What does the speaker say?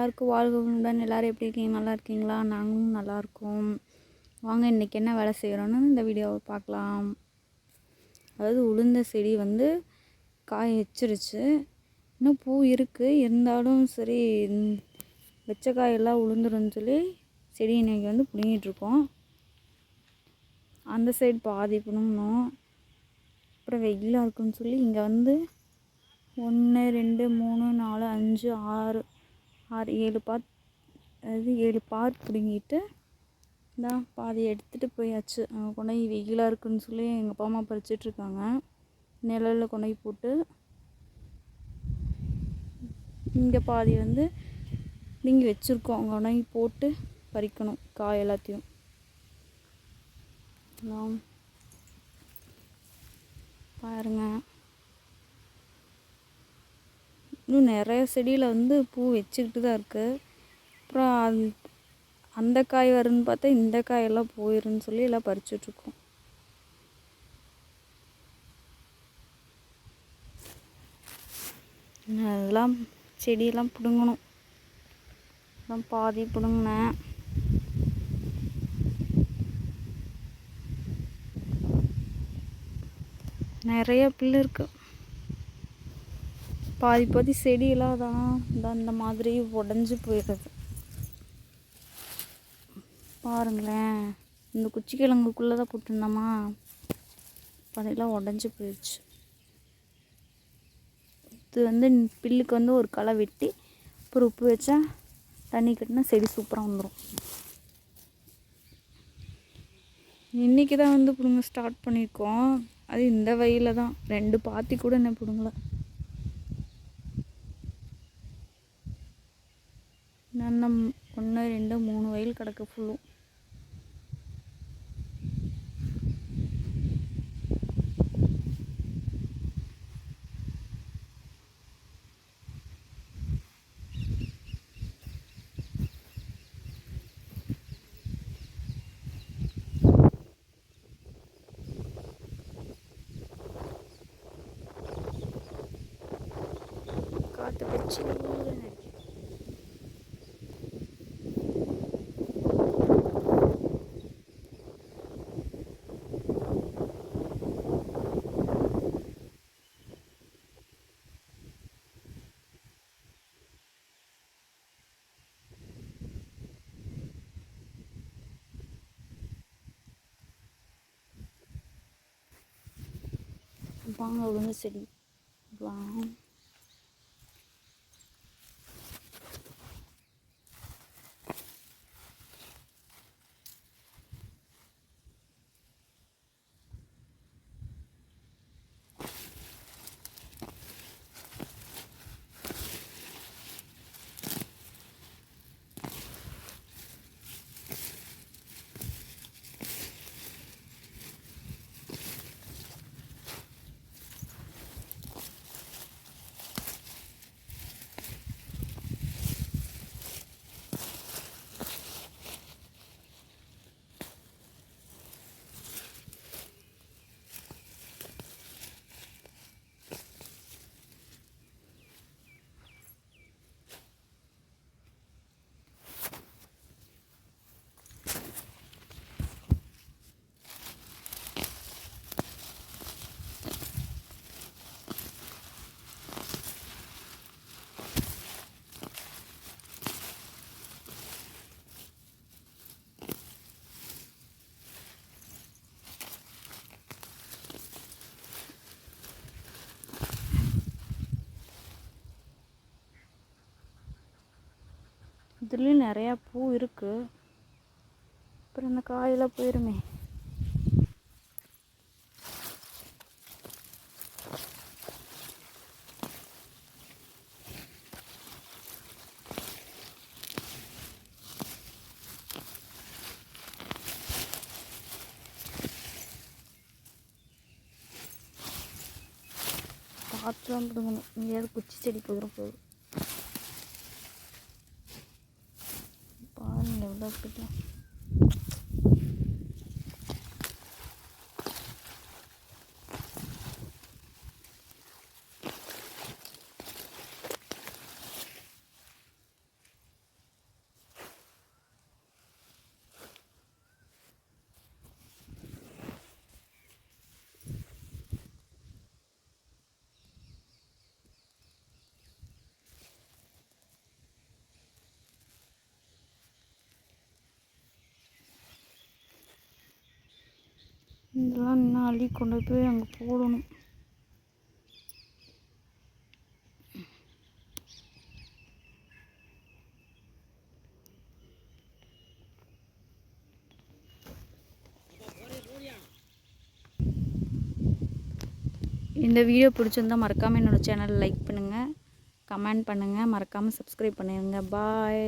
எல்லாருக்கும் வாழ்க எல்லோரும் எப்படி இருக்கீங்க? நல்லா இருக்கீங்களா? நாங்களும் நல்லா இருக்கோம் வாங்க இன்றைக்கி என்ன வேலை செய்கிறோன்னு இந்த வீடியோவை பார்க்கலாம். அதாவது உளுந்த செடி வந்து காய் வச்சிருச்சு இன்னும் பூ இருக்குது இருந்தாலும் சரி வெச்ச வச்ச காயெல்லாம் உளுந்துருன்னு சொல்லி செடி இன்னைக்கு வந்து பிடுங்கிட்டுருக்கோம் அந்த சைடு பாதி பிடுங்கணும். அப்புறம் வெயிலாக இருக்குன்னு சொல்லி இங்கே வந்து ஒன்று ரெண்டு மூணு நாலு அஞ்சு ஆறு ஆறு ஏழு பாத் அதாவது ஏழு பார் பிடுங்கிட்டு தான் பாதி எடுத்துகிட்டு போயாச்சு. அங்கே வெயிலாக இருக்குன்னு சொல்லி எங்கள் அப்பா அம்மா பறிச்சிட்ருக்காங்க நிழலில் கொண்டு போட்டு இங்கே பாதி வந்து பிடுங்கி வச்சுருக்கோம். அங்கே கொண்டு போட்டு பறிக்கணும் காய் எல்லாத்தையும். பாருங்கள் இன்னும் நிறைய செடியில் வந்து பூ வச்சுக்கிட்டு தான் இருக்குது அப்புறம் அந் அந்த காய் வரும்னு பார்த்தா இந்த காயெல்லாம் போயிருன்னு சொல்லி எல்லாம் பறிச்சுட்ருக்கோம் அதெல்லாம் செடியெல்லாம் பிடுங்கணும். அதான் பாதி பிடுங்கினேன். நிறைய புல்லு இருக்குது பாதி பாதி செடியெல்லாம் தான். இந்த அந்த மாதிரி உடஞ்சி போயிடுது. பாருங்களேன். இந்த குச்சி கிழங்குக்குள்ளே தான் போட்டிருந்தோமா? அதெல்லாம் உடஞ்சி போயிடுச்சு. இது வந்து பில்லுக்கு வந்து ஒரு களை வெட்டி அப்புறம் உப்பு வச்சா தண்ணி கட்டினா செடி சூப்பராக வந்துடும் இன்றைக்கி தான் வந்து பிடுங்க ஸ்டார்ட் பண்ணியிருக்கோம் அது இந்த வயலில் தான். ரெண்டு பாத்தி கூட என்ன பிடுங்கலை. இன்னும் ஒன்று ரெண்டு மூணு வயல் கிடக்கு ஃபுல்லும் காற்று பிடிச்சி வாங்க விழுந்து செடி வாங்க இதுலேயும் நிறையா பூ இருக்கு. அப்புறம் இந்த காயெல்லாம் போயிருமே. பார்த்துலாம் பிடுங்கணும் எங்கேயாவது குச்சி செடி போயிடும் போகுது olmuyor olabilir. இதெல்லாம் இன்னும் அள்ளி கொண்டு போய் அங்கே போடணும். இந்த வீடியோ பிடிச்சிருந்தா மறக்காமல் என்னோடய சேனலை லைக் பண்ணுங்கள் கமெண்ட் பண்ணுங்கள் மறக்காமல் சப்ஸ்கிரைப் பண்ணிடுங்க பாய்